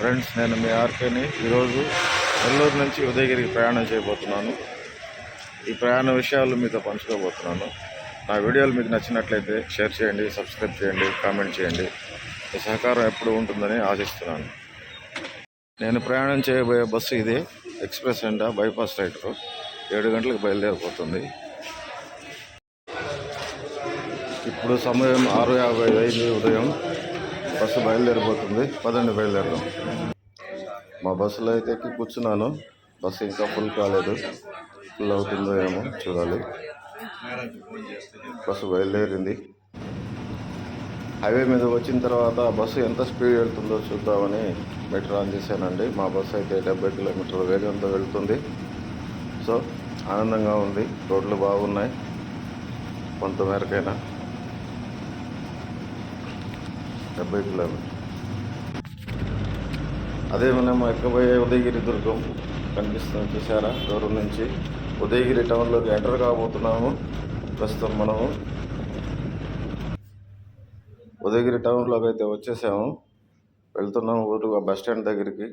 Friends నేను మీ ఆర్కేని ఈరోజు నెల్లూరు నుంచి ఉదయగిరికి ప్రయాణం చేయబోతున్నాను. ఈ ప్రయాణ విషయాలు మీతో పంచుకోబోతున్నాను. నా వీడియోలు మీకు నచ్చినట్లయితే షేర్ చేయండి సబ్స్క్రైబ్ చేయండి కామెంట్ చేయండి. మీ సహకారం ఎప్పుడు ఉంటుందని ఆశిస్తున్నాను. నేను ప్రయాణం చేయబోయే బస్సు ఇది ఎక్స్ప్రెస్ అండ్ బైపాస్ రైటర్ ఏడు గంటలకు బయలుదేరిపోతుంది ఇప్పుడు సమయం ఆరు యాభై ఐదు ఉదయం. బస్సు బయలుదేరిపోతుంది. పదండి బయలుదేరదాం. మా బస్సులో అయితే ఎక్కి కూర్చున్నాను. బస్సు ఇంకా ఫుల్ కాలేదు. ఫుల్ అవుతుందో ఏమో చూడాలి. బస్సు బయలుదేరింది. హైవే మీద వచ్చిన తర్వాత బస్సు ఎంత స్పీడ్ వెళ్తుందో చూద్దామని మీటర్ ఆన్ చేశానండి. మా బస్సు అయితే డెబ్బై కిలోమీటర్ల వేగంతో వెళ్తుంది. సో ఆనందంగా ఉంది. రోడ్లు బాగున్నాయి. కొంత మేరకైనా. డెబ్బై కిలోమీటర్లు అదే మనం ఎక్కబోయే ఉదయగిరి దుర్గం కనిపిస్తుంది చూసారా దూరం నుంచి ఉదయగిరి టౌన్లోకి ఎంటర్ కాబోతున్నాము. ప్రస్తుతం మనము ఉదయగిరి టౌన్లోకి అయితే వచ్చేసాము. వెళ్తున్నాము ఊరు బస్ స్టాండ్ దగ్గరికి.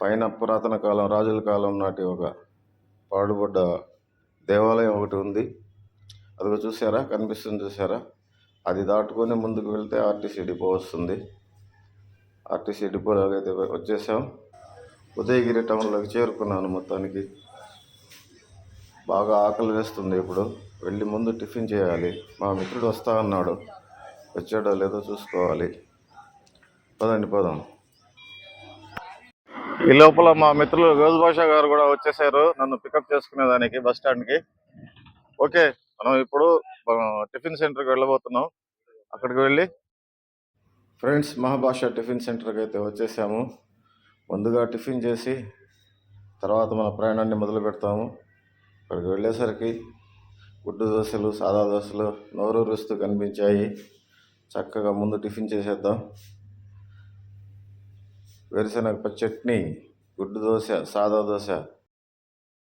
పైన పురాతన కాలం రాజుల కాలం నాటి ఒక పాడుబడ్డ దేవాలయం ఒకటి ఉంది. అదిగో చూసారా కనిపిస్తుంది చూసారా అది దాటుకొని ముందుకు వెళ్తే ఆర్టీసీ డిపో వస్తుంది. ఆర్టీసీ డిపోలోకి అయితే వచ్చేసాం ఉదయగిరి టౌన్లోకి చేరుకున్నాను మొత్తానికి. బాగా ఆకలి వేస్తుంది ఇప్పుడు. వెళ్ళి ముందు టిఫిన్ చేయాలి. మా మిత్రుడు వస్తా అన్నాడు. వచ్చాడో లేదో చూసుకోవాలి. పదండి పదం. ఈ లోపల మా మిత్రులు రోజుభాష గారు కూడా వచ్చేసారు. నన్ను పికప్ చేసుకునేదానికి బస్టాండ్కి బస్ స్టాండ్కి. ఓకే. మనం ఇప్పుడు టిఫిన్ సెంటర్కి వెళ్ళబోతున్నాం. అక్కడికి వెళ్ళి ఫ్రెండ్స్ మహాభాష టిఫిన్ సెంటర్కి అయితే వచ్చేసాము. ముందుగా టిఫిన్ చేసి తర్వాత మన ప్రయాణాన్ని మొదలు పెడతాము. అక్కడికి వెళ్ళేసరికి గుడ్డు దోశలు సాదా దోశలు నోరు రుస్తూ కనిపించాయి. చక్కగా ముందు టిఫిన్ చేసేద్దాం. వేరుశనగ చట్నీ గుడ్డు దోశ సాదా దోశ.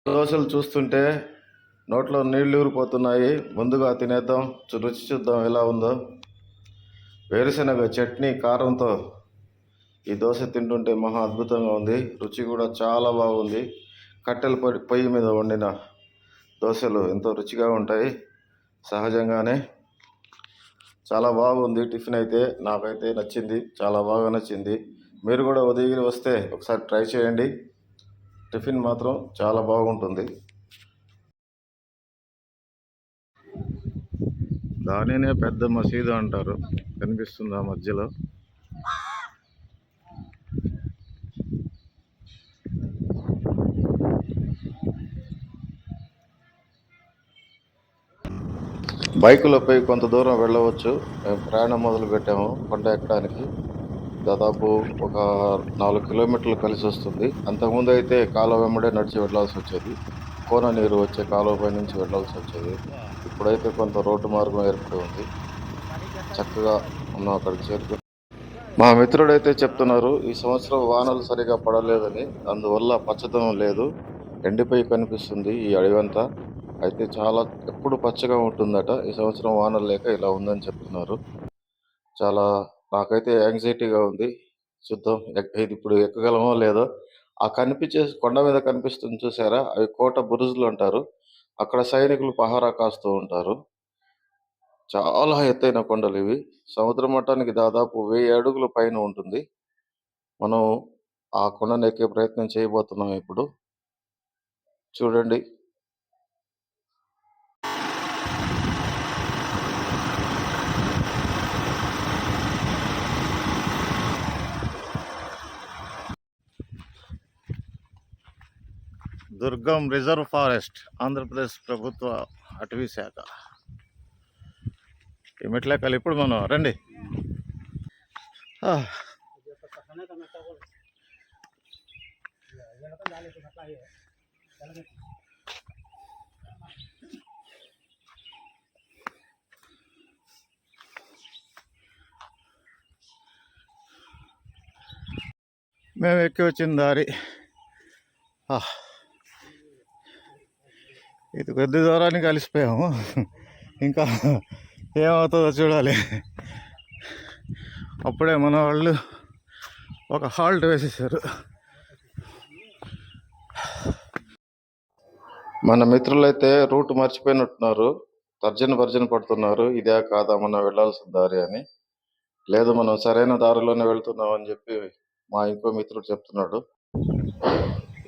దోశలు చూస్తుంటే నోట్లో నీళ్ళు ఊరిపోతున్నాయి. ముందుగా తినేద్దాం. చు- రుచి చూద్దాం ఎలా ఉందో. వేరుశనగ చట్నీ కారంతో ఈ దోశ తింటుంటే మహా అద్భుతంగా ఉంది. రుచి కూడా చాలా బాగుంది. కట్టెల పొయ్యి పొయ్యి మీద వండిన దోశలు ఎంతో రుచిగా ఉంటాయి. సహజంగానే చాలా బాగుంది టిఫిన్ అయితే. నాకైతే నచ్చింది. చాలా బాగా నచ్చింది. మీరు కూడా ఉదయగిరి వస్తే ఒకసారి ట్రై చేయండి. టిఫిన్ మాత్రం చాలా బాగుంటుంది. దానినే పెద్ద మసీదు అంటారు. కనిపిస్తుంది ఆ మధ్యలో. బైకులపై కొంత దూరం వెళ్ళవచ్చు. మేము ప్రయాణం మొదలు పెట్టాము కొండ ఎక్కడానికి దాదాపు ఒక నాలుగు కిలోమీటర్లు కలిసి వస్తుంది. అంతకుముందు అయితే కాలువ వెంబడే నడిచి వెళ్ళాల్సి వచ్చేది. కోన నీరు వచ్చే కాలువపై నుంచి వెళ్ళాల్సి వచ్చేది. ఇప్పుడైతే కొంత రోడ్డు మార్గం ఏర్పడి ఉంది. చక్కగా ఉన్నాం అక్కడికి చేరుకు మా మిత్రుడైతే చెప్తున్నారు ఈ సంవత్సరం వానలు సరిగా పడలేదని అందువల్ల పచ్చదనం లేదు ఎండిపోయి కనిపిస్తుంది ఈ అడవంతా. అయితే చాలా ఎప్పుడు పచ్చగా ఉంటుందట ఈ సంవత్సరం వానలు లేక ఇలా ఉందని చెప్తున్నారు. చాలా నాకైతే యాంగ్జైటీగా ఉంది. చూద్దాం ఎక్- ఇది ఇప్పుడు ఎక్కగలమో లేదో. ఆ కనిపించే కొండ మీద కనిపిస్తుంది చూసారా? అవి కోట బురుజులు అంటారు. అక్కడ సైనికులు పహారా కాస్తూ ఉంటారు. చాలా ఎత్తైన కొండలు ఇవి. సముద్ర మట్టానికి దాదాపు వెయ్యి అడుగుల పైన ఉంటుంది. మనం ఆ కొండను ఎక్కే ప్రయత్నం చేయబోతున్నాం ఇప్పుడు. చూడండి. దుర్గం రిజర్వ్ ఫారెస్ట్ ఆంధ్రప్రదేశ్ ప్రభుత్వ అటవీ శాఖ. ఈ మెట్లెక్కలు ఇప్పుడు మనం రండి. మేము ఎక్కి వచ్చిన దారి. ఆ, ఇది కొద్ది దూరానికి కలిసిపోయాము. ఇంకా ఏమవుతుందో చూడాలి. అప్పుడే మన వాళ్ళు ఒక హాల్ట్ వేసేసారు. మన మిత్రులైతే రూట్ మర్చిపోయినట్టున్నారు. తర్జన భర్జన పడుతున్నారు. ఇదే కాదా మనం వెళ్ళాల్సిన దారి అని. లేదు మనం సరైన దారిలోనే వెళ్తున్నాం అని చెప్పి మా ఇంకో మిత్రుడు చెప్తున్నాడు.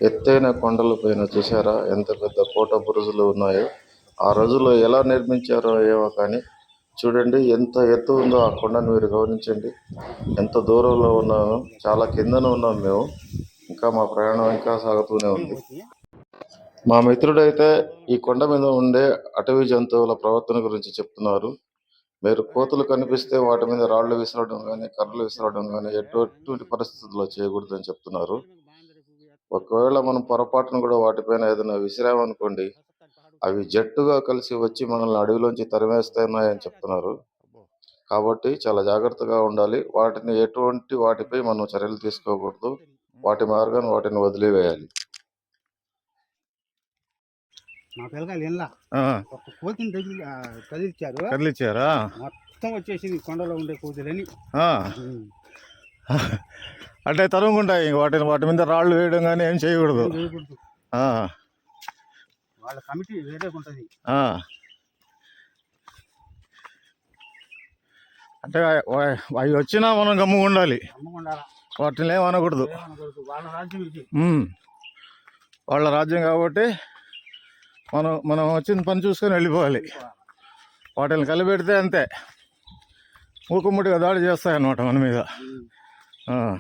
ఎత్తైన కొండల పైన చూసారా ఎంత పెద్ద కోట బురుజులు ఉన్నాయో. ఆ రోజుల్లో ఎలా నిర్మించారో ఏమో కానీ చూడండి ఎంత ఎత్తు ఉందో ఆ కొండను మీరు గమనించండి. ఎంత దూరంలో ఉన్నామో చాలా కిందన ఉన్నాం మేము. ఇంకా మా ప్రయాణం ఇంకా సాగుతూనే ఉంది. మా మిత్రుడైతే ఈ కొండ మీద ఉండే అటవీ జంతువుల ప్రవర్తన గురించి చెప్తున్నారు. మీరు కోతులు కనిపిస్తే వాటి మీద రాళ్ళు విసరడం కానీ కర్రలు విసరడం కానీ ఎటువంటి పరిస్థితుల్లో చేయకూడదని చెప్తున్నారు. ఒకవేళ మనం పొరపాటును కూడా వాటిపైన ఏదైనా విసిరామనుకోండి అవి జట్టుగా కలిసి వచ్చి మనల్ని అడవిలోంచి తరిమేస్తున్నాయని చెప్తున్నారు. కాబట్టి చాలా జాగ్రత్తగా ఉండాలి. వాటిని ఎటువంటి వాటిపై మనం చర్యలు తీసుకోకూడదు. వాటి మార్గాన్ని వాటిని వదిలివేయాలి. మా ఒక కోతిని తగిలి కదిలిచ్చారు కదిలిచ్చారా మొత్తం వచ్చేసింది కొండలో ఉండే కోతులని. ఆ, అంటే తరుముకుంటాయి ఇంక వాటిని వాటి మీద రాళ్ళు వేయడం కానీ ఏం చేయకూడదు. వాళ్ళ కమిటీ వేరే ఉంటది. అంటే అవి- వచ్చినా మనం గమ్ముగా ఉండాలి వాటిని ఏమనకూడదు. వాళ్ళ రాజ్యం కాబట్టి మనం మనం వచ్చిన పని చూసుకొని వెళ్ళిపోవాలి. వాటిని కలిపెడితే అంతే. మూకుమ్మడిగా దాడి చేస్తాయన్నమాట మన మీద. ఆ.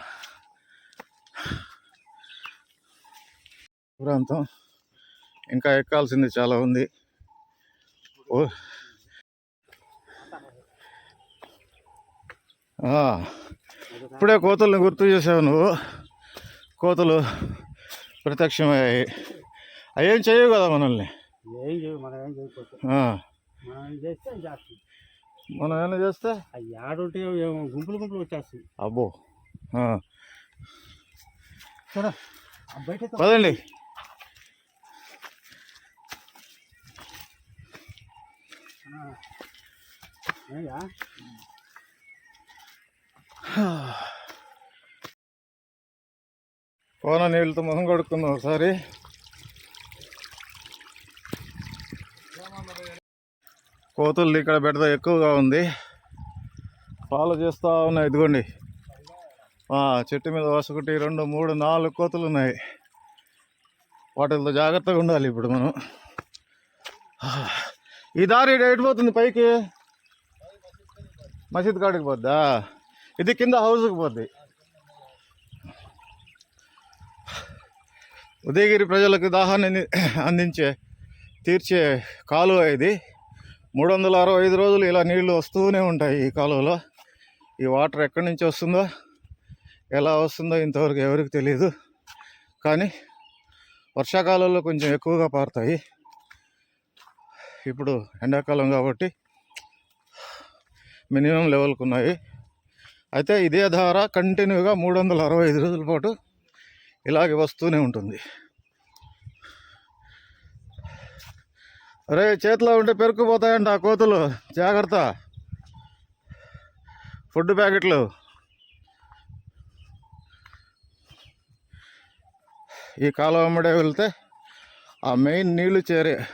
ప్రాంతం. ఇంకా ఎక్కాల్సింది చాలా ఉంది. ఓ. ఇప్పుడే కోతుల్ని గుర్తు చేసావు నువ్వు. కోతులు ప్రత్యక్షమయ్యాయి. అవి ఏం చేయవు కదా మనల్ని? మనం ఏమైనా చేస్తే? గుంపులు గుంపులు వచ్చేస్తాయి. అబ్బో. పదండి? కోన నీళ్ళతో మొహం కడుక్కుందాం ఒకసారి. కోతులు ఇక్కడ బెడద ఎక్కువగా ఉంది. ఫాలో చేస్తూ ఉన్నాయి ఇదిగోండి. చెట్టు మీద ఒకటి రెండు మూడు నాలుగు కోతులు ఉన్నాయి. వాటితో జాగ్రత్తగా ఉండాలి ఇప్పుడు మనం. ఈ దారి ఎటు పోతుంది పైకి? మసీద్ కాడికి పోద్దా? ఇది కింద హౌస్కి పోద్ది. ఉదయగిరి ప్రజలకు దాహాన్ని అందించే తీర్చే కాలువ ఇది. మూడు వందల అరవై ఐదు రోజులు ఇలా నీళ్ళు వస్తూనే ఉంటాయి ఈ కాలువలో. ఈ వాటర్ ఎక్కడి నుంచి వస్తుందో ఎలా వస్తుందో ఇంతవరకు ఎవరికి తెలియదు కానీ వర్షాకాలంలో కొంచెం ఎక్కువగా పారుతాయి. ఇప్పుడు ఎండాకాలం కాబట్టి మినిమం లెవెల్కి ఉన్నాయి. అయితే ఇదే ధార కంటిన్యూగా మూడు వందల అరవై ఐదు రోజుల పాటు ఇలాగే వస్తూనే ఉంటుంది. అరే చేతిలో ఉంటే పెరుక్కుపోతాయంట ఆ కోతులు. జాగ్రత్త. ఫుడ్ ప్యాకెట్లు. ఈ కాలువ వెంబడే వెళ్తే ఆ మెయిన్ నీళ్ళు చేరే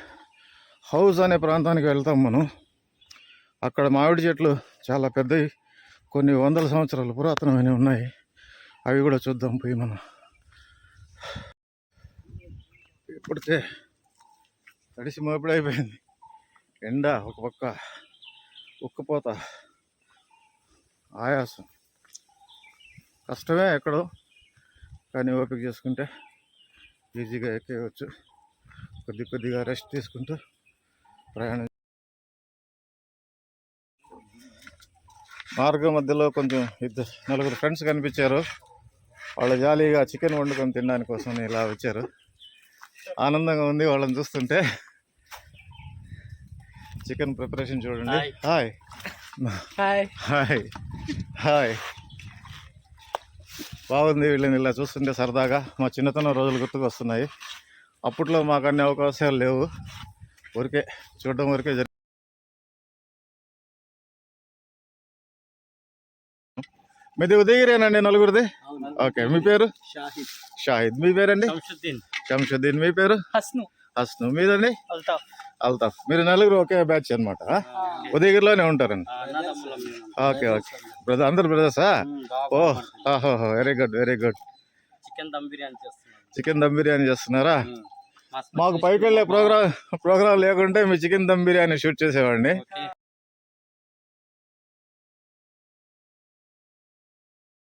హౌస్ అనే ప్రాంతానికి వెళ్తాం మనం. అక్కడ మామిడి చెట్లు చాలా పెద్దవి కొన్ని వందల సంవత్సరాలు పురాతనమైనవి ఉన్నాయి. అవి కూడా చూద్దాం పోయి మనం. ఇప్పటికే తడిసి మోపిడైపోయింది ఎండ ఒక పక్క ఉక్కపోత. ఆయాసం. కష్టమే ఎక్కడో కానీ ఓపిక చేసుకుంటే ఈజీగా ఎక్కేయవచ్చు. కొద్ది కొద్దిగా రెస్ట్ తీసుకుంటూ ప్రయాణం మార్గం మధ్యలో కొంచెం ఇద్దరు నలుగురు ఫ్రెండ్స్ కనిపించారు. వాళ్ళు జాలీగా చికెన్ వండుకొని తినడానికి కోసం ఇలా వచ్చారు. ఆనందంగా ఉంది వాళ్ళని చూస్తుంటే. చికెన్ ప్రిపరేషన్ చూడండి. హాయ్ హాయ్ హాయ్ హాయ్ బాగుంది వీళ్ళని ఇలా చూస్తుంటే సరదాగా మా చిన్నతనం రోజులు గుర్తుకు వస్తున్నాయి అప్పట్లో మాకు అన్ని అవకాశాలు లేవు. ఊరికే చూడడం వరకే జరి మీది ఉదయగిరేనండి నలుగురిది? ఓకే మీ పేరు? షాహిద్. షాహిద్. మీ పేరండి? శంషుద్దీన్. మీ పేరు? హస్ను. హస్ను. మీదండి? అల్తాఫ్. అల్తాఫ్. మీరు నలుగురు ఒకే బ్యాచ్ అనమాట ఉదయగిరిలోనే ఉంటారండి. Okay okay. బ్రదర్ అందరు బ్రదర్సా ఓ. ఆహో very good very good chicken dum biryani chicken dum biryani చేస్తున్నారా? మాకు పైకి వెళ్ళే ప్రోగ్రామ్ ప్రోగ్రామ్ లేకుంటే మీ చికెన్ దమ్ బిర్యానీ షూట్ చేసేవాడిని.